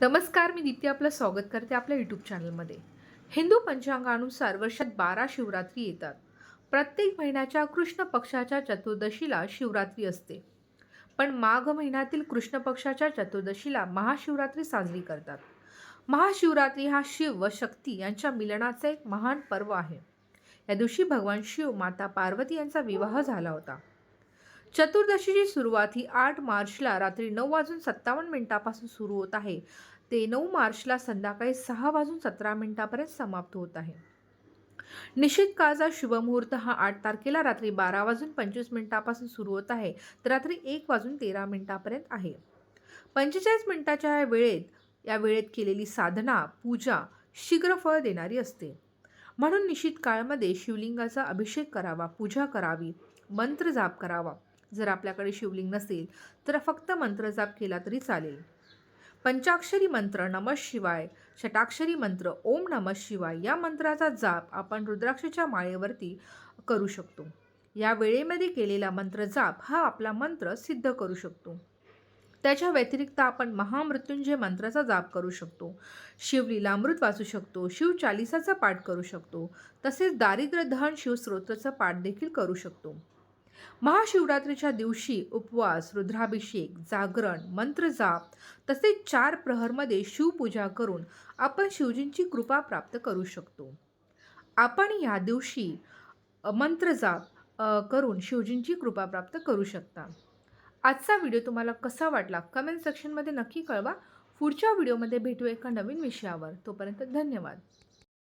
नमस्कार मी दीप्ती आपलं स्वागत करते आपल्या यूट्यूब चॅनलमध्ये हिंदू पंचांगानुसार वर्षात बारा शिवरात्री येतात. प्रत्येक महिन्याच्या कृष्ण पक्षाच्या चतुर्दशीला शिवरात्री असते. पण माघ महिन्यातील कृष्ण पक्षाच्या चतुर्दशीला महाशिवरात्री साजरी करतात. महाशिवरात्री हा शिव व शक्ती यांच्या मिलनाचा एक महान पर्व आहे. या दिवशी भगवान शिव माता पार्वती यांचा विवाह झाला होता. चतुर्दशीची सुरुवात ही आठ मार्चला रात्री नऊ वाजून सत्तावन्न मिनिटापासून सुरू होत आहे. ते नऊ मार्चला संध्याकाळी सहा वाजून सतरा मिनिटापर्यंत समाप्त होत आहे. निश्चित काळचा शुभमुहूर्त हा आठ तारखेला रात्री बारा वाजून पंचवीस मिनिटापासून सुरू होत आहे. तर रात्री एक वाजून तेरा मिनिटापर्यंत आहे. पंचेचाळीस मिनिटाच्या या वेळेत या वेळेत केलेली साधना पूजा शीघ्रफळ देणारी असते. म्हणून निश्चित काळामध्ये शिवलिंगाचा अभिषेक करावा पूजा करावी मंत्र जाप करावा. जर आपल्याकडे शिवलिंग नसेल तर फक्त मंत्र जाप केला तरी चालेल. पंचाक्षरी मंत्र नम शिवाय षटाक्षरी मंत्र ओम नम शिवाय या मंत्राचा जाप आपण रुद्राक्षच्या माळेवरती करू शकतो. या वेळेमध्ये केलेला मंत्र जाप हा आपला मंत्र सिद्ध करू शकतो. त्याच्या व्यतिरिक्त आपण महामृत्युंजय मंत्राचा जाप करू शकतो. शिवलीलामृत वाचू शकतो शिव चालिसाचा पाठ करू शकतो. तसेच दारिद्र्य दहन शिवस्त्रोत्राचा पाठ देखील करू शकतो. महाशिवरात्रीच्या दिवशी उपवास रुद्राभिषेक जागरण मंत्रजाप तसेच चार प्रहरमध्ये शिवपूजा करून आपण शिवजींची कृपा प्राप्त करू शकतो. आपण या दिवशी मंत्रजाप करून शिवजींची कृपा प्राप्त करू शकता. आजचा व्हिडिओ तुम्हाला कसा वाटला? कमेंट सेक्शनमध्ये नक्की कळवा. पुढच्या व्हिडिओमध्ये भेटू एका नवीन विषयावर. तोपर्यंत धन्यवाद.